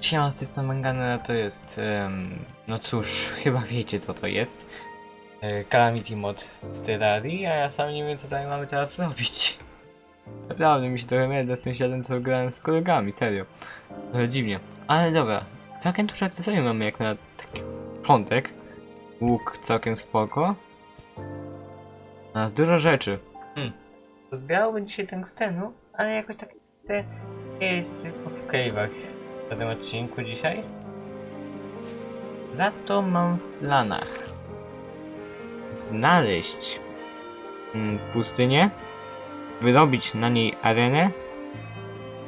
Siema, z tej strony Mangana, to jest, em, no cóż, chyba wiecie co to jest. E, Calamity Mod z Terrarii, a ja sam nie wiem co tutaj mamy teraz robić. Naprawdę mi się trochę mylę z tym światem, co grałem z kolegami, serio. Trochę dziwnie. Ale dobra, całkiem dużo akcesoriów mamy jak na taki początek. Łuk całkiem spoko. A dużo rzeczy. Hmm. Zbierałoby dzisiaj tungstenu, ale jakoś tak chcę jest tylko w cave'ach na tym odcinku dzisiaj. Za to mam w planach znaleźć mm, pustynię, wyrobić na niej arenę,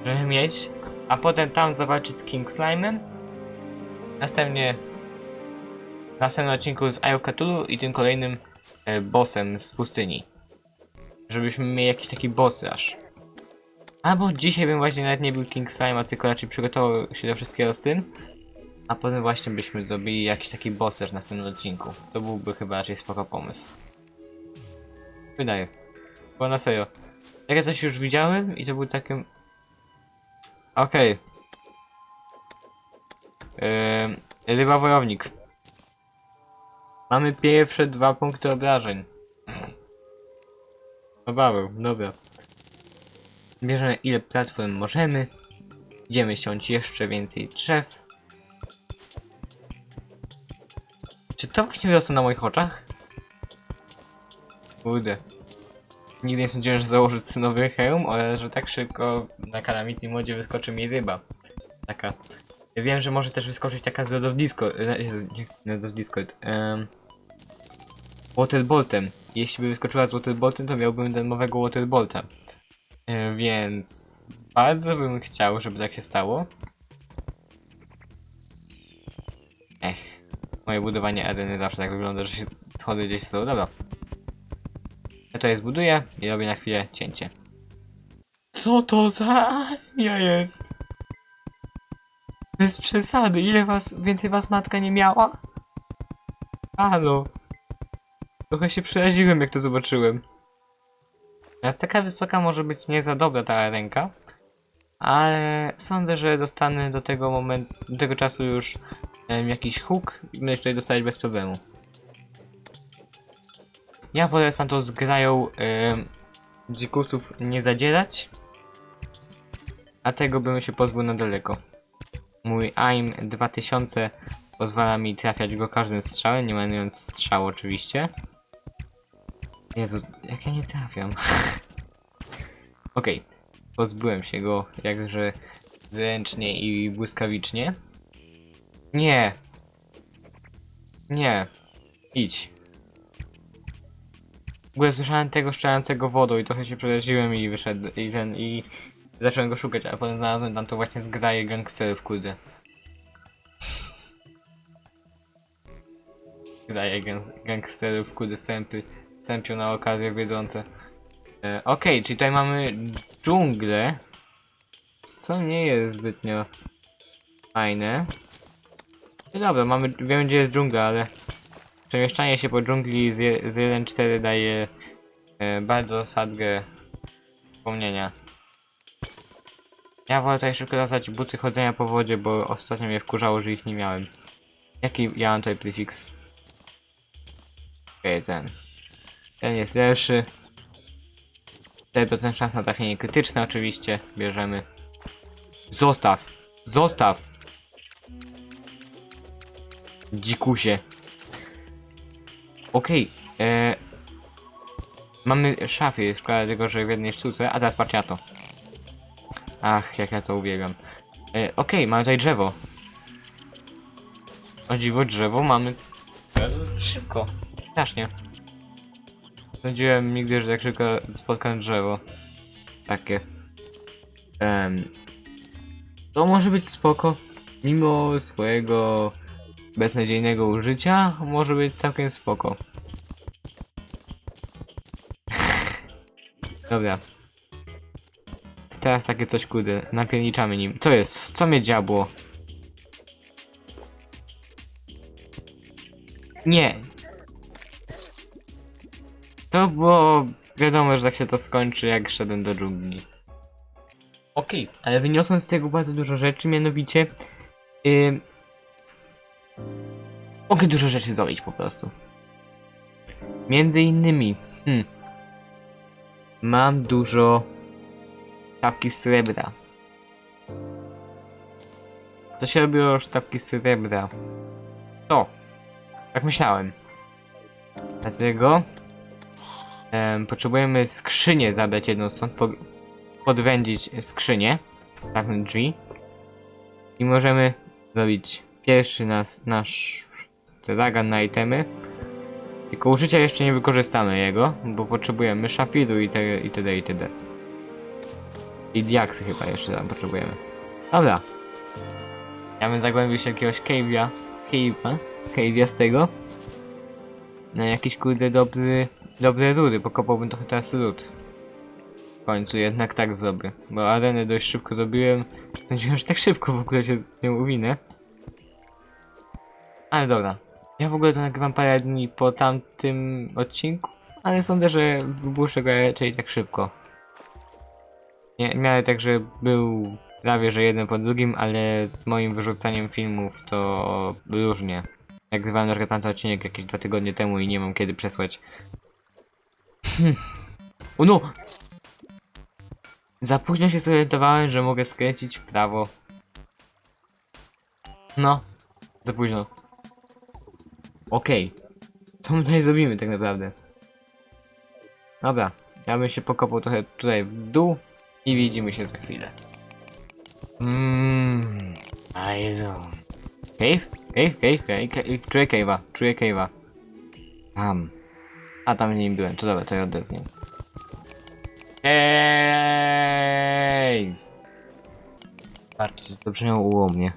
żeby mieć, a potem tam zawalczyć z King Slime'em. Następnie w następnym odcinku z Eye of Cthulhu i tym kolejnym e, bossem z pustyni. Żebyśmy mieli jakiś taki bossy aż. Albo dzisiaj bym właśnie nawet nie był King Slime, tylko raczej przygotował się do wszystkiego z tym. A potem właśnie byśmy zrobili jakiś taki bosser w następnym odcinku. To byłby chyba raczej spoko pomysł. Wydaje. Bo na serio. Takie coś już widziałem i to był takim... Okej. Okay. ryba wojownik. Mamy pierwsze dwa punkty obrażeń. Obawy, dobra. Bierzemy ile platform możemy. Idziemy ściąć jeszcze więcej drzew. Czy to właśnie wyrosło na moich oczach? Kurde. Nigdy nie sądziłem, że założę cynowy hełm, ale że tak szybko na Calamity modzie wyskoczy mi ryba. Taka. Wiem, że może też wyskoczyć taka z Discord. e, of Discord. Um, Waterboltem. Jeśli by wyskoczyła z Waterboltem, to miałbym darmowego Waterbolta. E, Więc bardzo bym chciał, żeby tak się stało. Ech, moje budowanie areny zawsze tak wygląda, że się schody gdzieś są. Dobra. Ja to je zbuduję i robię na chwilę cięcie. Co to za ja jest? Bez przesady, ile was, więcej was matka nie miała? Halo. Trochę się przeraziłem jak to zobaczyłem. Teraz taka wysoka może być nie za dobra ta ręka, ale sądzę, że dostanę do tego momentu, do tego czasu już em, jakiś hook i będę tutaj dostać bez problemu. Ja wolę sam to z grają em, dzikusów nie zadzierać, a tego bym się pozbył na daleko. Mój AIM 2000 pozwala mi trafiać go każdym strzałem, nie mając strzału oczywiście. Jezu, jak ja nie trafiam. Okej, pozbyłem się go jakże zręcznie i błyskawicznie. Nie! Nie! Idź. W ogóle słyszałem tego szczelającego wodą i trochę się przeraziłem i wyszedł i ten i zacząłem go szukać, a potem znalazłem tam to właśnie zgraje gangsterów, kurde. Zgraje gang- gangsterów, kurde, sępy sępią na okazję Biedronce. E, Okej, czyli tutaj mamy dżunglę. Co nie jest zbytnio fajne. No dobra, mamy, wiemy gdzie jest dżungla, ale przemieszczanie się po dżungli z, je- z 1.4 daje e, bardzo sadgę wspomnienia. Ja wolę tutaj szybko dostać buty chodzenia po wodzie, bo ostatnio mnie wkurzało, że ich nie miałem. Jaki ja mam tutaj prefiks? Okej, ten. Ten jest lepszy. 4% szans na trafienie krytyczne oczywiście. Bierzemy. Zostaw! Zostaw! Dzikusie. Okej. e, Mamy szafy, szkoda tylko, że w jednej sztuce. A teraz patrzcie na to. Ach, jak ja to uwielbiam. E, Okej, mamy tutaj drzewo. O dziwo, drzewo mamy szybko. Strasznie. Sądziłem nigdy, że tak szybko spotkam drzewo. Takie. Em, to może być spoko. Mimo swojego beznadziejnego użycia, może być całkiem spoko. Dobra. Teraz takie coś kudy. Napierniczamy nim. Co jest? Co mnie dziabło? Nie, to było wiadomo, że tak się to skończy, jak szedłem do dżungli. Okej, ale wyniosłem z tego bardzo dużo rzeczy, mianowicie Ym, mogę dużo rzeczy zrobić po prostu. Między innymi, hmm, mam dużo sztabki srebra. Co się robiło sztabki srebra? To. Tak myślałem. Dlatego em, potrzebujemy skrzynię zabrać jedną stąd, po, podwędzić skrzynię, zamknąć drzwi i możemy zrobić pierwszy nas, nasz stragan na itemy. Tylko użycia jeszcze nie wykorzystamy jego, bo potrzebujemy szafiru i te- itd. itd. I diaksy chyba jeszcze tam potrzebujemy. Dobra. Ja bym zagłębił się jakiegoś cave'a, cave'a, cave'a z tego. Na jakiś kurde dobry, dobre rury, pokopałbym trochę teraz ród. W końcu jednak tak zrobię, bo arenę dość szybko zrobiłem. Sądziłem, że tak szybko w ogóle się z nią uwinę. Ale dobra. Ja w ogóle to nagrywam parę dni po tamtym odcinku, ale sądzę, że wypuszczę go raczej tak szybko. Nie, miałem tak, że był prawie, że jeden po drugim, ale z moim wyrzucaniem filmów to różnie. Nagrywałem na przykład tamten odcinek jakieś dwa tygodnie temu i nie mam kiedy przesłać. O no! Za późno się zorientowałem, że mogę skręcić w prawo. No, za późno. Okej. Co my tutaj zrobimy tak naprawdę? Dobra, ja bym się pokopał trochę tutaj w dół i widzimy się za chwilę. Mmm, a Jezu. Cave? Cave, cave, cave, cave. Czuję cave'a, czuję cave'a. Tam. A tam nie byłem, to dobra, to ja odezmę. Cave! Patrzcie, to brzmiało ułomnie.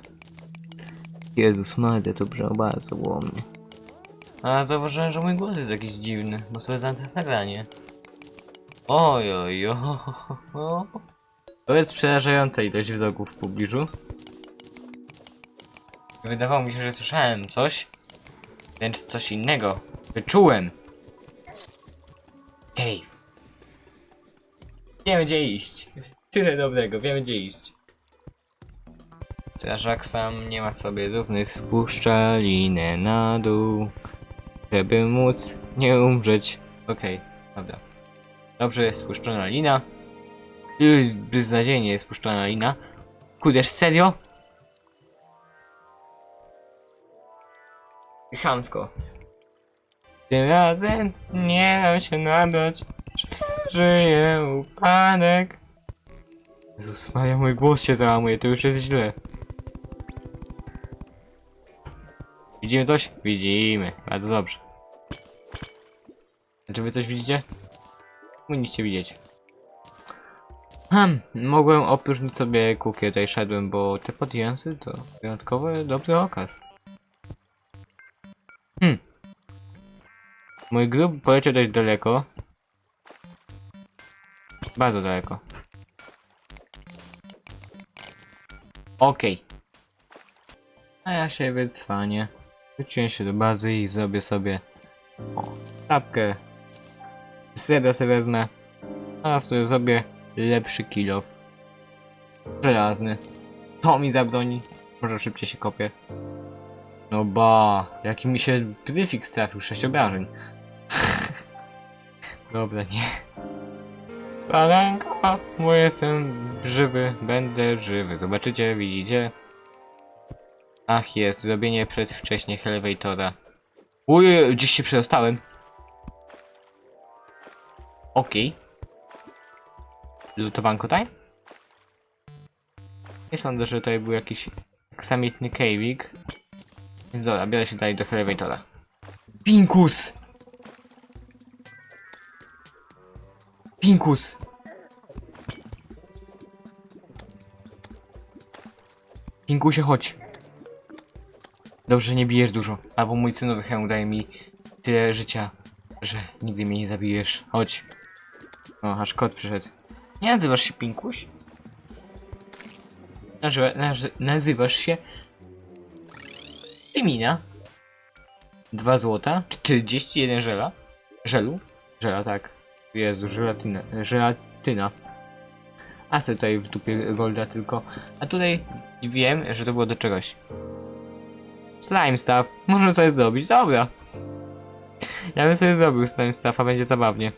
Jezus Maria, to brzmiało bardzo ułomnie. A zauważyłem, że mój głos jest jakiś dziwny, bo sobie zamknę nagranie. Oj, oj, oj. To jest przerażająca ilość wzroków w pobliżu. Wydawało mi się, że słyszałem coś. Wręcz coś innego. Wyczułem. Cave. Wiemy gdzie iść. Tyle dobrego, wiemy gdzie iść. Strażak sam nie ma sobie równych, spuszcza linę na dół, żeby móc nie umrzeć. Okej, dobra. Dobrze jest spuszczona lina. Yy, beznadziejnie jest spuszczona lina. Kuderz, serio? Chamsko. Tym razem nie dam się nabrać. Przeżyję upadek. Jezus Maria, mój głos się załamuje, to już jest źle. Widzimy coś? Widzimy. Bardzo dobrze. Czy wy coś widzicie? Powinniście widzieć. Hmm, mogłem opróżnić sobie kukię, tutaj szedłem, bo te podjęsy to wyjątkowo dobry okaz. Mój grób poleciał dość daleko. Bardzo daleko. Okej. A ja się wycwanię. Wróciłem się do bazy i zrobię sobie o, czapkę. Srebra sobie wezmę. A sobie zrobię lepszy kill off. Żelazny. To mi zabroni. Może szybciej się kopię. No ba, jaki mi się prefiks trafił, 6 obrażeń. Dobra, nie. Palenka, bo jestem żywy, będę żywy. Zobaczycie, widzicie? Ach jest, zrobienie przedwcześnie elevatora. Uj, gdzieś się przedostałem. Okej. Lutowanko time? Nie sądzę, że tutaj był jakiś aksamitny. Więc dobra, biorę się dalej do elevatora. Pinkus! Pinkus! Pinkusie, chodź. Dobrze, nie bijesz dużo. Albo mój cynowy hełm daje mi tyle życia, że nigdy mnie nie zabijesz. Chodź. O, aż kot przyszedł. Nie nazywasz się Pinkuś? Nazywa, nazy, nazywasz się Tymina. Dwa złota, 41 żela. Żelu? Żela, tak. Jezu, żelatyna. Żelatyna. asy tutaj w dupie golda tylko. A tutaj wiem, że to było do czegoś. Slime stuff. Możemy sobie zrobić, dobra. Ja bym sobie zrobił slime stuff, a będzie zabawnie.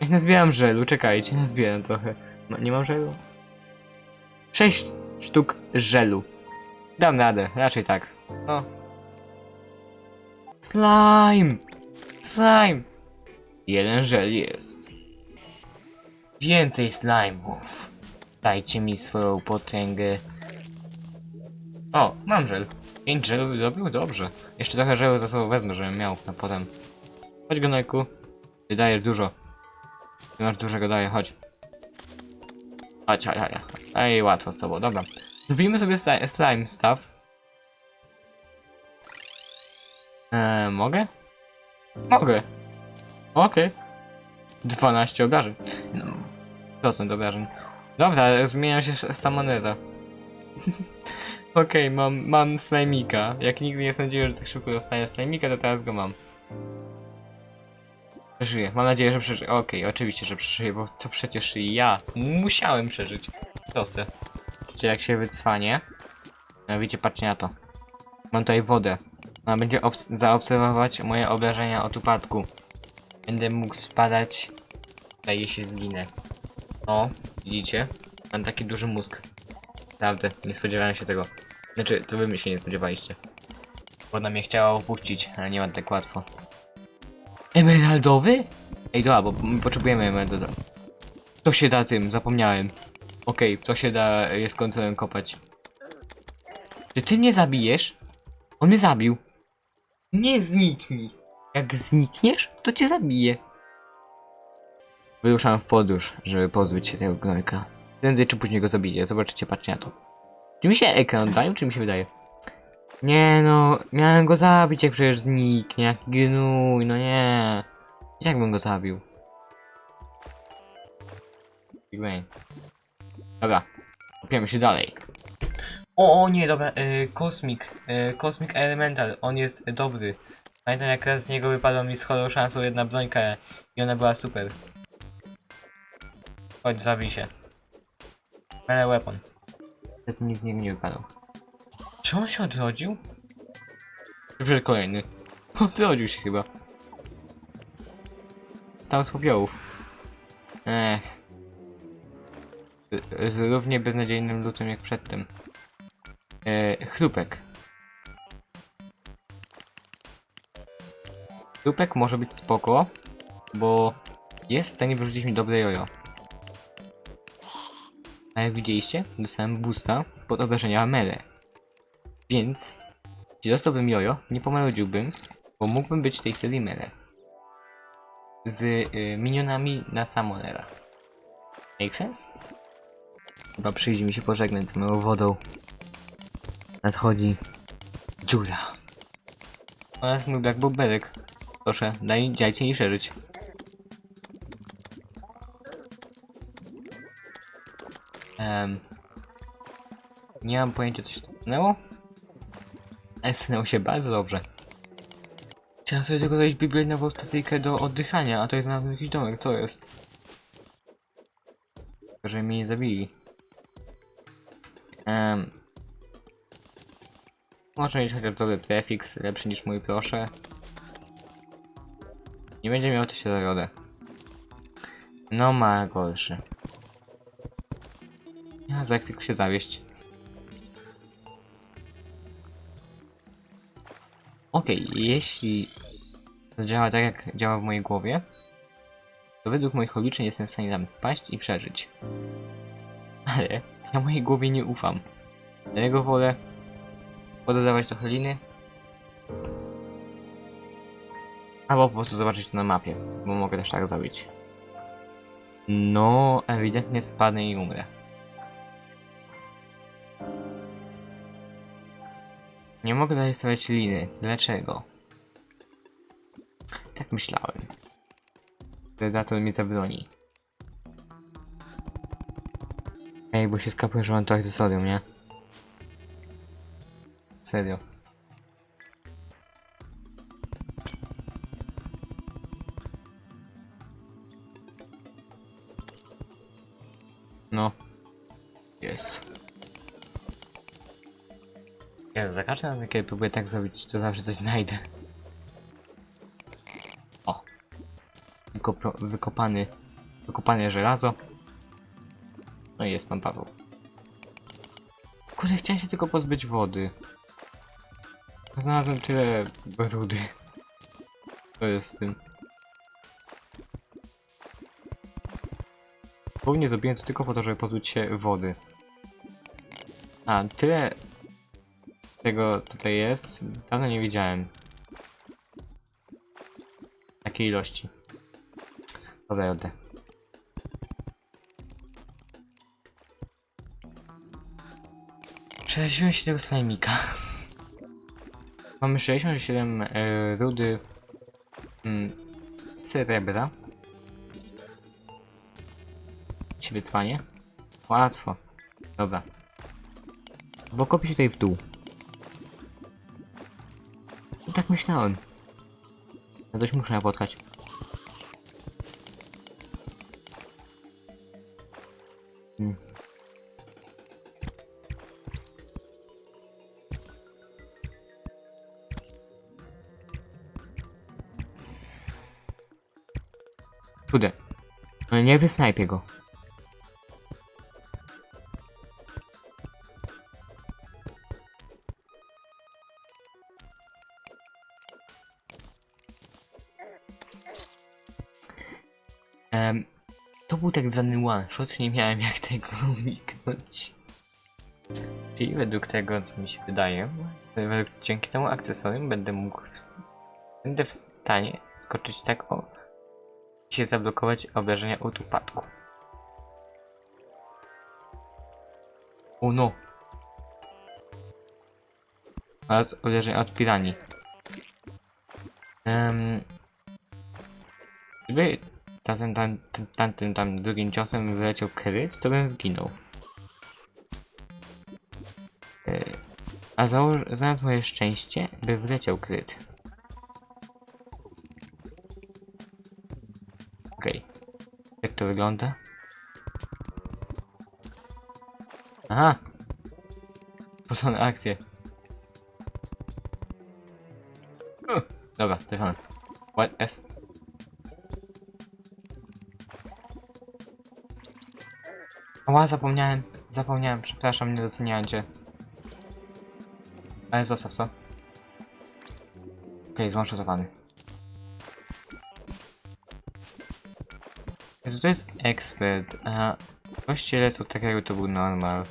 Ja nazbieram żelu, czekajcie, nazbieram trochę. Nie mam żelu? Sześć sztuk żelu. Dam radę, raczej tak. No. Slime! Slime! Jeden żel jest. Więcej slime'ów. Dajcie mi swoją potęgę. O, mam żel. Pięć żelów wydobył? Dobrze. Jeszcze trochę żelu za sobą wezmę, żebym miał na potem. Chodź Gonojku. Ty dajesz dużo. Ty masz dużego daję, chodź. Chodź, chodź, chodź. Ej, łatwo z tobą, dobra. Zrobimy sobie sli- slime stuff. Eee, mogę? Mogę. Okej. 12 obrażeń. No, procent obrażeń. Dobra, zmieniam się z samoneta. Okej, mam, mam slajmika. Jak nigdy nie sądziłem, że tak szybko dostaję slajmika, to teraz go mam. Przeżyję. Mam nadzieję, że przeżyję. Okej, oczywiście, że przeżyję, bo to przecież ja musiałem przeżyć. Proste. Widzicie, jak się wycwanie. No widzicie, patrzcie na to. Mam tutaj wodę. Ona będzie obs- zaobserwować moje obrażenia od upadku. Będę mógł spadać. Tutaj jeśli zginę. O, widzicie? Mam taki duży mózg. Naprawdę, nie spodziewałem się tego. Znaczy, to wy mnie się nie spodziewaliście. Ona mnie chciała opuścić, ale nie ma tak łatwo. Emeraldowy? Ej, dobra, bo my potrzebujemy emeraldowy. To się da tym, zapomniałem. Okej, to się da je z końcem kopać. Czy ty mnie zabijesz? On mnie zabił. Nie zniknij. Jak znikniesz, to cię zabiję. Wyruszam w podróż, żeby pozbyć się tego gnojka. Prędzej czy później go zabiję, zobaczycie, patrzcie na to. Czy mi się ekran oddaje, czy mi się wydaje? Nie no, miałem go zabić, jak przecież zniknie, jak gnój, no nie. Jak bym go zabił? Big Bang. Dobra, kopiemy się dalej. O, o nie, dobra, y, Cosmic, y, Cosmic Elemental, on jest dobry. Pamiętam jak raz z niego wypadła mi z horror szansą jedna brońka i ona była super. Chodź, zabij się. Melee weapon. Niestety nic z niego nie wypadał. Czy on się odrodził? Przecież kolejny. Odrodził się chyba. Stał z popiołów. Ech. Z równie beznadziejnym lutem jak przedtem. E, chrupek. Chrupek może być spoko, bo jest w stanie wyrzucić mi dobre jojo. A jak widzieliście, dostałem boosta pod obrażenia mele. Więc, jeśli dostałbym jojo, nie pomarudziłbym, bo mógłbym być tej serii mele. Z y, minionami na samonera. Make sense? Chyba przyjdzie mi się pożegnać z moją wodą. Nadchodzi dziura. Oraz mój Black Bobberek. Proszę, daj, dajcie mi przeżyć. Em, nie mam pojęcia co się stanęło. Ale stanęło się bardzo dobrze. Chciałem sobie tylko zrobić biblijnową stacyjkę do oddychania, a to jest nawet jakiś domek, co jest? Żeby mnie nie zabili. Um, może mieć chociaż dobry prefix, lepszy niż mój proszę. Nie będzie miał to się zarodę. No ma gorszy. Ja za tylko się zawieść. Okej, jeśli to działa tak jak działa w mojej głowie, to według moich obliczeń jestem w stanie tam spaść i przeżyć. Ale ja mojej głowie nie ufam. Dlatego wolę pododawać trochę liny. Albo po prostu zobaczyć to na mapie, bo mogę też tak zrobić. No, ewidentnie spadnę i umrę. Nie mogę stawiać liny. Dlaczego? Tak myślałem. Predator mi zabroni. Ej, bo się skapuję, że mam to akcesorium, nie? Serio. No. Jest. Ja za każdym razem, kiedy próbuję tak zrobić, to zawsze coś znajdę. O. Wykop wykopany, wykopane żelazo. No i jest pan Paweł. Kurde, chciałem się tylko pozbyć wody. Znalazłem tyle rudy. To jest z tym. Głównie zrobiłem to tylko po to, żeby pozbyć się wody. A, tyle tego, co tutaj jest, dawno nie widziałem. Takiej ilości. Dobra, oddę. Przeraziłem się tego slajmika. Mamy 67 e, rudy mm, srebra. Ci wycwanie. Łatwo. Dobra. Bo kopię tutaj w dół. No tak myślałem. Ja coś muszę napotkać. Kurde. No nie wysnajpię go. Em, to był tak zwany one shot, nie miałem jak tego uniknąć. Czyli według tego, co mi się wydaje, według, dzięki temu akcesorium będę mógł, w, będę w stanie skoczyć tak o się zablokować obrażenia od upadku. O no! Oraz obrażenia od piranii. Gdyby tamtym tam, tam, tamtym tam drugim ciosem wyleciał kryt, to bym zginął. Yy, a założ, znalazł moje szczęście, by wleciał kryt. To wygląda? Aha! Posłane akcje. Uh, Dobra, trafiony. What S? Ła, zapomniałem, zapomniałem, przepraszam, nie doceniałem cię. Ale zostaw, co? Okej, okay, złączotowany. To jest ekspert, a goście lecą tak jakby to był normal.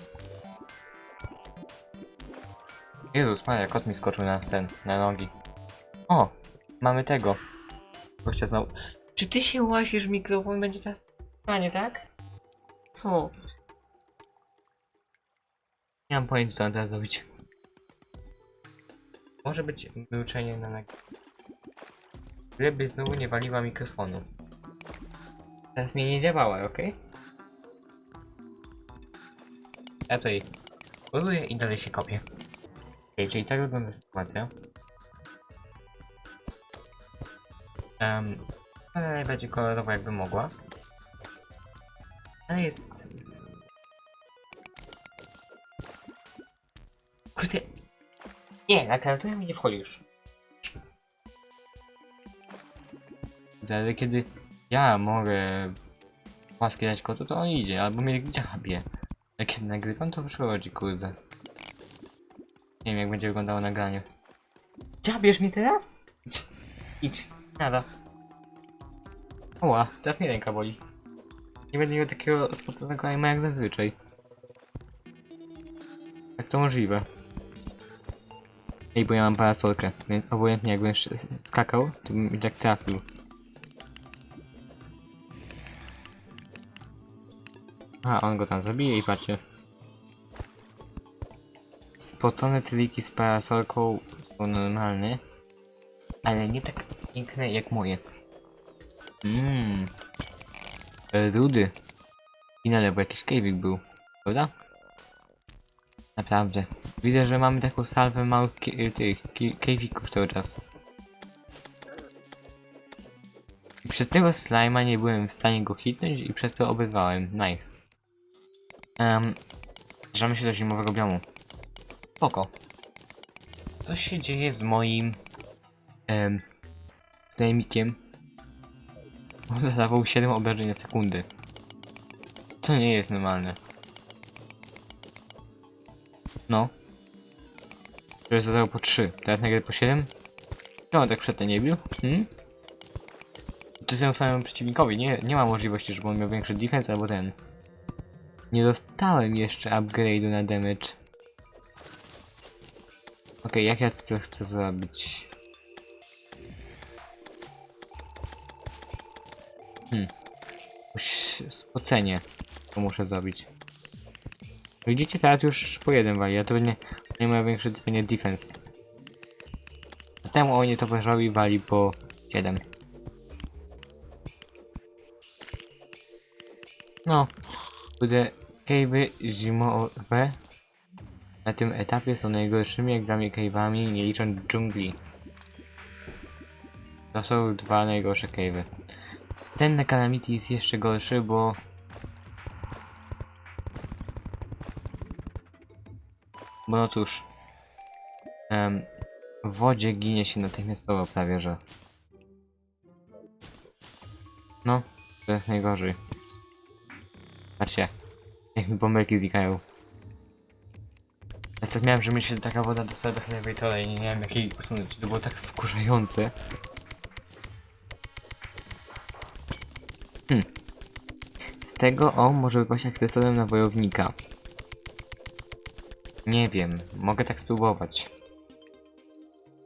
Jezus Maria, kot mi skoczył na ten, na nogi. O, mamy tego. Gościa znowu. Czy ty się łasisz, mikrofon będzie teraz... A nie tak? Co? Nie mam pojęcia, co mam teraz zrobić. Może być wyuczenie na nag... Gdyby znowu nie waliła mikrofonu. Teraz mnie nie działała, ok? Ja to jej buduję i dalej się kopię. Ok, czyli tak wygląda sytuacja. Um, ale najbardziej kolorowo jakby mogła. Ale jest... jest... Kurde... Nie, na klawiaturę mi nie wchodzisz. Ale kiedy ja mogę łaskiwać kotu, to on idzie, albo mnie dziabie. Kiedy nagrywam, to przychodzi, kurde. Nie wiem, jak będzie wyglądało nagranie. Dziabiesz mi teraz? Idź. Idź. Nada. Oła, teraz nie ręka boli. Nie będę miał takiego sportowego aima jak zazwyczaj. Jak to możliwe? Ej, bo ja mam parasolkę, więc obojętnie jakbym skakał, to bym i tak trafił. A, on go tam zabije i patrzcie. Spocone triki z parasolką są normalne, ale nie tak piękne jak moje. Mmm. Rudy. I na lewo jakiś kejwik był, prawda? Naprawdę. Widzę, że mamy taką salwę małych ki- tych kejwików cały czas. I przez tego slima nie byłem w stanie go hitnąć i przez to obydwałem. Nice. Um, zbliżamy się do zimowego biomu. Spoko. Co się dzieje z moim... Um, znajomnikiem? On zadawał 7 obrażeń na sekundę. To nie jest normalne. No. Który zadał po 3, teraz nagle po 7? No, tak przedtem nie bił? Hmm? To jest samemu przeciwnikowi, nie, nie ma możliwości, żeby on miał większy defense albo ten. Nie dostałem jeszcze upgrade'u na damage. Okej, jak ja to chcę zrobić? Hmm. Spocenie to muszę zrobić. Widzicie, teraz już po jeden wali, a to nie, nie ma większy nie defense. A temu oni to pożali wali po 7. No, kurde, cave'y zimowe na tym etapie są najgorszymi mnie cave'ami, nie licząc dżungli. To są dwa najgorsze cave'y. Ten na Calamity jest jeszcze gorszy, bo... Bo no cóż... w wodzie ginie się natychmiastowo prawie, że... No, to jest najgorzej. Patrzcie, jak mi bąbelki znikają. Ja tak miałem, że mi się taka woda dostała do elevatora i nie miałem jak jej usunąć. To było tak wkurzające. Hmm. Z tego o może wypaść akcesorium na wojownika. Nie wiem, mogę tak spróbować.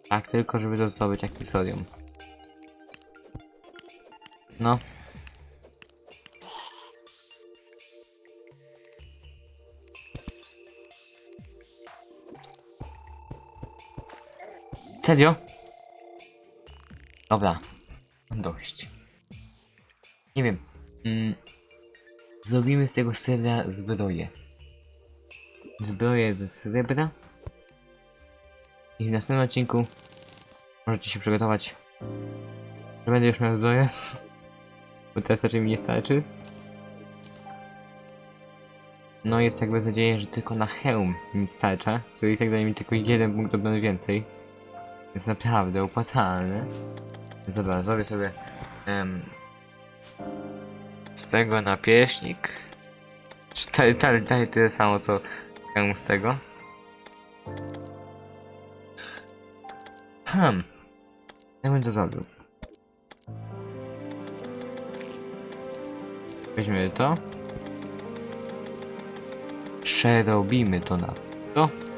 Tak, tylko żeby to zdobyć akcesorium. No. Serio? Dobra. Dość. Nie wiem. Mm. Zrobimy z tego srebra zbroję. Zbroję ze srebra. I w następnym odcinku możecie się przygotować. Że będę już miał zbroję. Bo teraz raczej mi nie starczy. No jest tak bez nadziei, że tylko na hełm mi starcza. Który i tak daje mi tylko jeden punkt obrony więcej. Jest naprawdę opłacalne. Więc Dobra, zrobię sobie em, z tego na pieśnik. Dalej, dalej tyle samo co z tego. Hmm. Jak bym to zrobił? Weźmiemy to. Przerobimy to na to.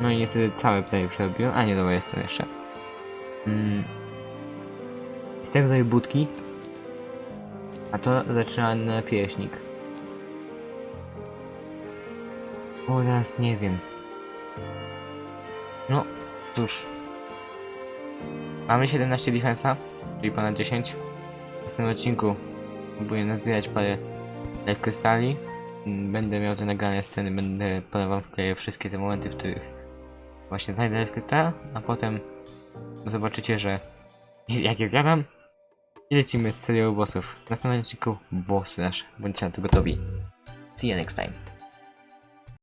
No i niestety całe play przerobiłem. A nie, dobra, jestem jeszcze. Mm. Z tego zrobię budki. A to zaczyna na pieśnik. Oraz nie wiem. No, cóż. Mamy 17 defensa, czyli ponad 10. W następnym odcinku próbuję nazbierać parę krystali. Będę miał te nagrane sceny, będę podawał wkleję wszystkie te momenty, w których właśnie znajdę life krystala, a potem zobaczycie, że jak je zjadam i lecimy z serią bossów. W następnym odcinku boss nasz, bądźcie na to gotowi. See you next time.